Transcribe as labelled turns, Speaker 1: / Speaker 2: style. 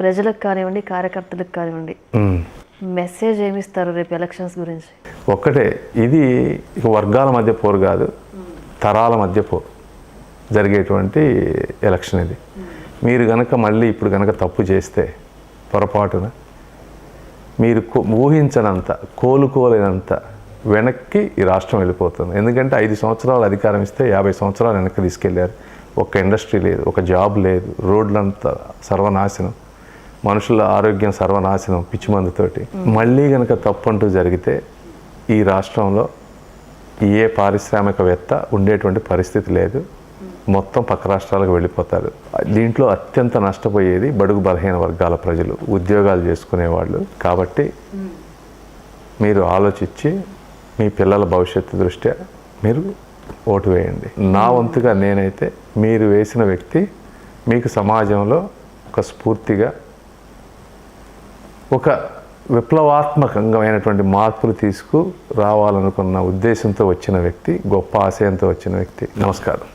Speaker 1: ప్రజలకు కానివ్వండి కార్యకర్తలకు కానివ్వండి. మెసేజ్ ఏమిస్తారు రేపు ఎలక్షన్స్ గురించి?
Speaker 2: ఒక్కటే ఇది వర్గాల మధ్య పోరు కాదు తరాల మధ్య పోరు జరిగేటువంటి ఎలక్షన్ ఇది. మీరు గనక మళ్ళీ ఇప్పుడు గనక తప్పు చేస్తే పొరపాటున మీరు ఊహించనంత కోలుకోలేనంత వెనక్కి ఈ రాష్ట్రం వెళ్ళిపోతుంది. ఎందుకంటే ఐదు సంవత్సరాలు అధికారం ఇస్తే యాభై సంవత్సరాలు వెనక్కి తీసుకెళ్ళారు. ఒక ఇండస్ట్రీ లేదు ఒక జాబ్ లేదు రోడ్లంతా సర్వనాశనం. మనుషుల ఆరోగ్యం సర్వనాశనం పిచ్చి మందుతోటి మళ్ళీ కనుక తప్పంటూ జరిగితే ఈ రాష్ట్రంలో ఏ పారిశ్రామికవేత్త ఉండేటువంటి పరిస్థితి లేదు. మొత్తం పక్క రాష్ట్రాలకు వెళ్ళిపోతారు. దీంట్లో అత్యంత నష్టపోయేది బడుగు బలహీన వర్గాల ప్రజలు ఉద్యోగాలు చేసుకునేవాళ్ళు. కాబట్టి మీరు ఆలోచించి మీ పిల్లల భవిష్యత్తు దృష్ట్యా మీరు ఓటు వేయండి. నా వంతుగా నేనైతే మీరు వేసిన వ్యక్తి మీకు సమాజంలో ఒక స్ఫూర్తిగా ఒక విప్లవాత్మకమైనటువంటి మార్పులు తీసుకు రావాలనుకున్న ఉద్దేశంతో వచ్చిన వ్యక్తి గొప్ప ఆశయంతో వచ్చిన వ్యక్తి. నమస్కారం.